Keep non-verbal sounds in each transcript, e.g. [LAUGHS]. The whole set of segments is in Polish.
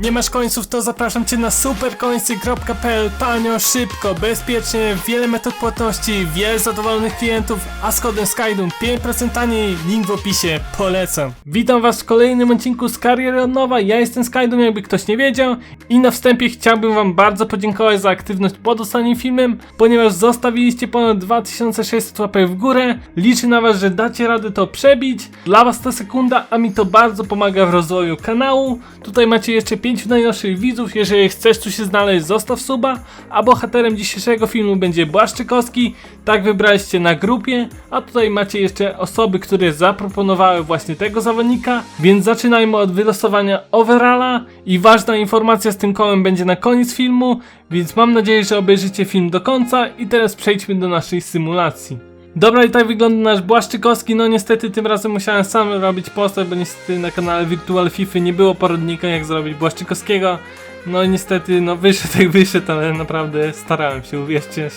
Nie masz końców, to zapraszam Cię na superkońcy.pl Tanio, szybko, bezpiecznie, wiele metod płatności, wiele zadowolonych klientów, a z kodem SKYDUM 5% taniej, link w opisie, polecam. Witam Was w kolejnym odcinku z Kariery od Nowa, ja jestem SKYDUM, jakby ktoś nie wiedział. I na wstępie chciałbym Wam bardzo podziękować za aktywność pod ostatnim filmem, ponieważ zostawiliście ponad 2600 łapek w górę, liczę na Was, że dacie radę to przebić, dla Was ta sekunda, a mi to bardzo pomaga w rozwoju kanału, tutaj macie jeszcze 5 najnowszych widzów, jeżeli chcesz tu się znaleźć, zostaw suba, a bohaterem dzisiejszego filmu będzie Błaszczykowski, tak wybraliście na grupie, a tutaj macie jeszcze osoby, które zaproponowały właśnie tego zawodnika, więc zaczynajmy od wylosowania overalla i ważna informacja z tym kołem będzie na koniec filmu, więc mam nadzieję, że obejrzycie film do końca i teraz przejdźmy do naszej symulacji. Dobra, i tak wygląda nasz Błaszczykowski. No niestety tym razem musiałem sam robić postać, bo niestety na kanale Virtual FIFA nie było poradnika jak zrobić Błaszczykowskiego. No niestety, no wyszedł jak wyszedł, ale naprawdę starałem się, uwierzcie.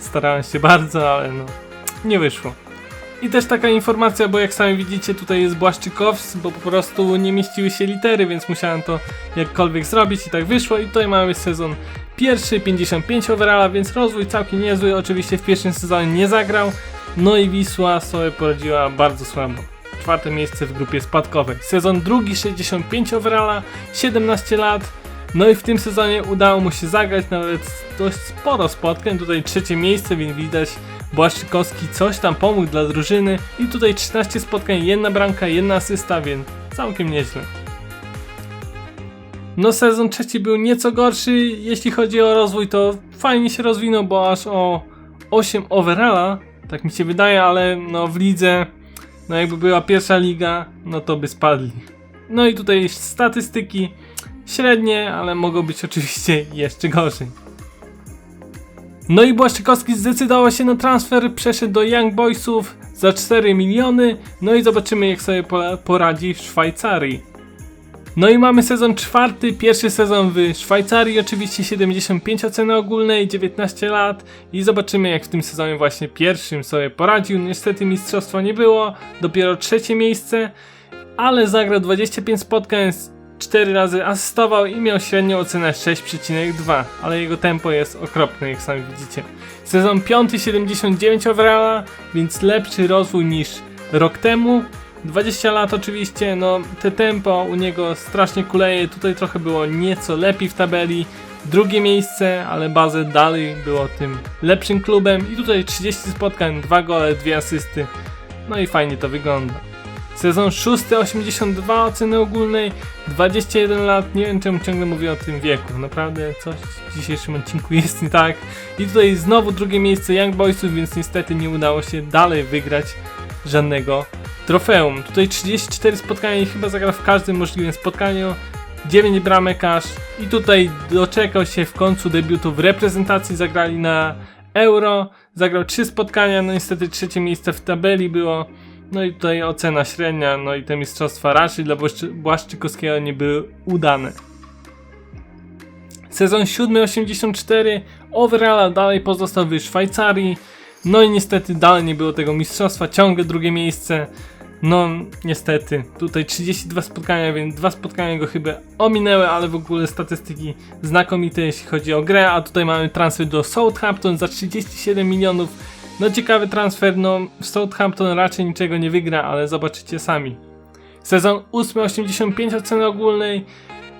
Starałem się bardzo, ale no nie wyszło. I też taka informacja, bo jak sami widzicie tutaj jest Błaszczykows, bo po prostu nie mieściły się litery, więc musiałem to jakkolwiek zrobić i tak wyszło. I tutaj mamy sezon pierwszy, 55 overalla, więc rozwój całkiem niezły. Oczywiście w pierwszym sezonie nie zagrał. No i Wisła sobie poradziła bardzo słabo. Czwarte miejsce w grupie spadkowej. Sezon drugi, 65 overalla, 17 lat. No i w tym sezonie udało mu się zagrać nawet dość sporo spotkań. Tutaj trzecie miejsce, więc widać Błaszczykowski coś tam pomógł dla drużyny. I tutaj 13 spotkań, jedna bramka, jedna asysta, więc całkiem nieźle. No sezon trzeci był nieco gorszy, jeśli chodzi o rozwój to fajnie się rozwinął, bo aż o 8 overalla, tak mi się wydaje, ale no w lidze, no jakby była pierwsza liga, no to by spadli. No i tutaj statystyki średnie, ale mogą być [LAUGHS] oczywiście jeszcze gorzej. No i Błaszczykowski zdecydował się na transfer, przeszedł do Young Boysów za 4 miliony, no i zobaczymy jak sobie po- poradzi w Szwajcarii. No i mamy sezon czwarty, pierwszy sezon w Szwajcarii, oczywiście 75 oceny ogólnej, 19 lat i zobaczymy jak w tym sezonie właśnie pierwszym sobie poradził. Niestety mistrzostwa nie było, dopiero trzecie miejsce, ale zagrał 25 spotkań, 4 razy asystował i miał średnią ocenę 6,2, ale jego tempo jest okropne jak sami widzicie. Sezon 5 79 overalla, więc lepszy rozwój niż rok temu. 20 lat oczywiście, no te tempo u niego strasznie kuleje, tutaj trochę było nieco lepiej w tabeli. Drugie miejsce, ale bazę dalej było tym lepszym klubem i tutaj 30 spotkań, 2 gole, 2 asysty. No i fajnie to wygląda. Sezon 6, 82 oceny ogólnej, 21 lat, nie wiem czemu ciągle mówię o tym wieku, naprawdę coś w dzisiejszym odcinku [LAUGHS] jest nie tak. I tutaj znowu drugie miejsce Young Boysów, więc niestety nie udało się dalej wygrać żadnego trofeum. Tutaj 34 spotkania i chyba zagrał w każdym możliwym spotkaniu. 9 bramek aż. I tutaj doczekał się w końcu debiutu w reprezentacji, zagrali na Euro, zagrał 3 spotkania, no niestety trzecie miejsce w tabeli było, no i tutaj ocena średnia, no i te mistrzostwa raczej dla Błaszczy- Błaszczykowskiego nie były udane. Sezon 7-84, overall dalej pozostał w Szwajcarii, no i niestety dalej nie było tego mistrzostwa, ciągle drugie miejsce. No, niestety, tutaj 32 spotkania, więc dwa spotkania go chyba ominęły, ale w ogóle statystyki znakomite, jeśli chodzi o grę. A tutaj mamy transfer do Southampton za 37 milionów. No, ciekawy transfer, no, Southampton raczej niczego nie wygra, ale zobaczycie sami. Sezon 8, 85 oceny ogólnej.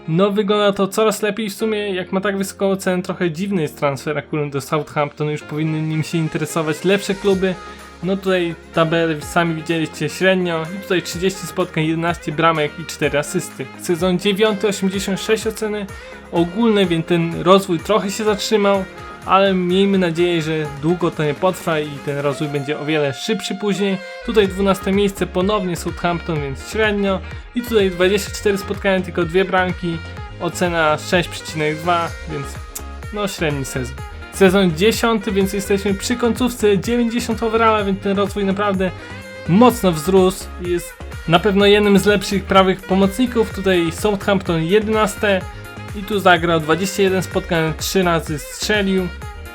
No, wygląda to coraz lepiej w sumie. Jak ma tak wysoką ocenę, trochę dziwny jest transfer akurat do Southampton. Już powinny nim się interesować lepsze kluby. No tutaj tabelę sami widzieliście średnio i tutaj 30 spotkań, 11 bramek i 4 asysty. Sezon 9, 86 oceny ogólne, więc ten rozwój trochę się zatrzymał, ale miejmy nadzieję, że długo to nie potrwa i ten rozwój będzie o wiele szybszy później. Tutaj 12 miejsce ponownie Southampton, więc średnio i tutaj 24 spotkania, tylko dwie bramki, ocena 6,2, więc no średni sezon. Sezon 10, więc jesteśmy przy końcówce 90 overalla, więc ten rozwój naprawdę mocno wzrósł. Jest na pewno jednym z lepszych prawych pomocników. Tutaj Southampton 11 i tu zagrał 21 spotkań, 3 razy strzelił.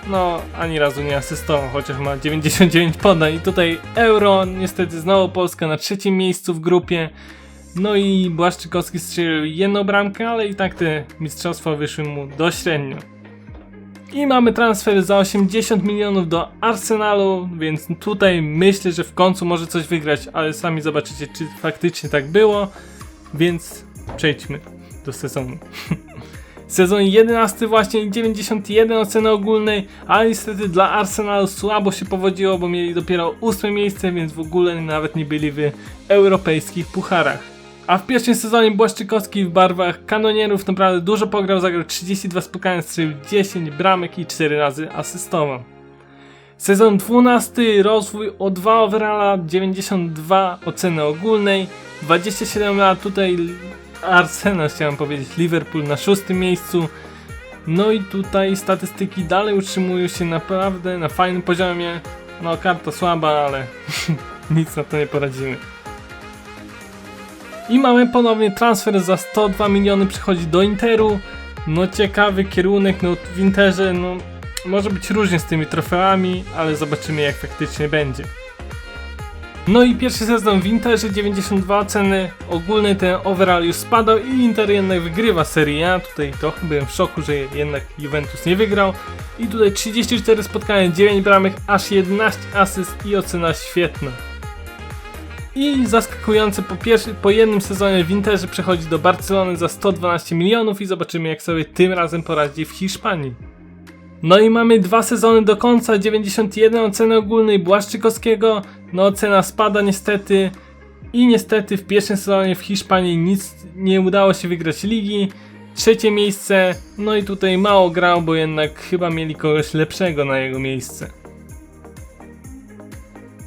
No, ani razu nie asystował, chociaż ma 99 podań. I tutaj Euro, niestety znowu Polska na trzecim miejscu w grupie. No i Błaszczykowski strzelił jedną bramkę, ale i tak te mistrzostwa wyszły mu dość średnio. I mamy transfer za 80 milionów do Arsenalu, więc tutaj myślę, że w końcu może coś wygrać, ale sami zobaczycie, czy faktycznie tak było. Więc przejdźmy do sezonu. [LAUGHS] Sezon 11 właśnie 91 oceny ogólnej, ale niestety dla Arsenalu słabo się powodziło, bo mieli dopiero 8 miejsce, więc w ogóle nawet nie byli w europejskich pucharach. A w pierwszym sezonie Błaszczykowski w barwach kanonierów naprawdę dużo pograł, zagrał 32 spotkania, strzelił 10 bramek i 4 razy asystował. Sezon 12, rozwój o 2 overalla, 92 oceny ogólnej, 27 lat, tutaj Arsenal chciałem powiedzieć, Liverpool na szóstym miejscu. No i tutaj statystyki dalej utrzymują się naprawdę na fajnym poziomie. No karta słaba, ale [LAUGHS] nic na to nie poradzimy. I mamy ponownie transfer za 102 miliony przychodzi do Interu. No ciekawy kierunek, no w Interze no może być różnie z tymi trofeami, ale zobaczymy jak faktycznie będzie. No i pierwszy sezon w Interze 92 ceny, ogólny ten overall już spadał i Inter jednak wygrywa Serie A. Tutaj trochę byłem w szoku, że jednak Juventus nie wygrał. I tutaj 34 spotkania, 9 bramek, aż 11 asyst i ocena świetna. I zaskakujące po, pierwszy, po jednym sezonie w Interze przechodzi do Barcelony za 112 milionów i zobaczymy jak sobie tym razem poradzi w Hiszpanii. No i mamy dwa sezony do końca, 91 oceny ogólnej Błaszczykowskiego, no ocena spada niestety i niestety w pierwszym sezonie w Hiszpanii nic nie udało się wygrać ligi. Trzecie miejsce, no i tutaj mało grał, bo jednak chyba mieli kogoś lepszego na jego miejsce.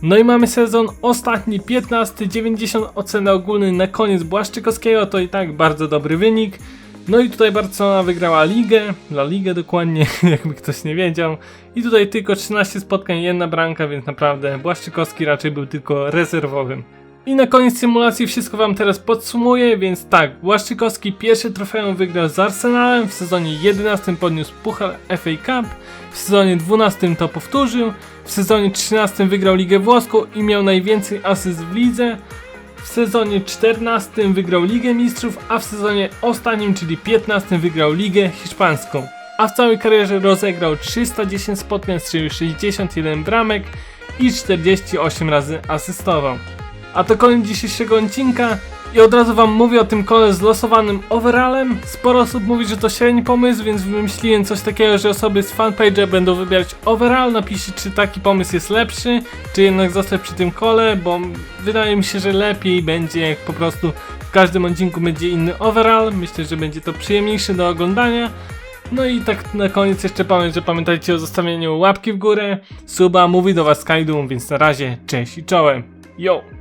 No i mamy sezon ostatni, 15, 90 oceny ogólnej na koniec Błaszczykowskiego, to i tak bardzo dobry wynik. No i tutaj Barcelona wygrała ligę, La Ligę dokładnie, [LAUGHS] jakby ktoś nie wiedział. I tutaj tylko 13 spotkań, jedna bramka, więc naprawdę Błaszczykowski raczej był tylko rezerwowym. I na koniec symulacji wszystko wam teraz podsumuję, więc tak, Błaszczykowski pierwsze trofeum wygrał z Arsenalem, w sezonie 11 podniósł Puchar FA Cup, w sezonie 12 to powtórzył, w sezonie 13 wygrał Ligę Włoską i miał najwięcej asyst w lidze, w sezonie 14 wygrał Ligę Mistrzów, a w sezonie ostatnim, czyli 15 wygrał Ligę Hiszpańską. A w całej karierze rozegrał 310 spotkań, strzelił 61 bramek i 48 razy asystował. A to koniec dzisiejszego odcinka i od razu wam mówię o tym kole z losowanym overallem. Sporo osób mówi, że to średni pomysł, więc wymyśliłem coś takiego, że osoby z fanpage'a będą wybierać overall. Napiszcie, czy taki pomysł jest lepszy, czy jednak zostać przy tym kole, bo wydaje mi się, że lepiej będzie jak po prostu w każdym odcinku będzie inny overall. Myślę, że będzie to przyjemniejsze do oglądania. No i tak na koniec jeszcze powiem, że pamiętajcie o zostawieniu łapki w górę, suba, mówi do was Skydoom, więc na razie, cześć i czołem. Yo!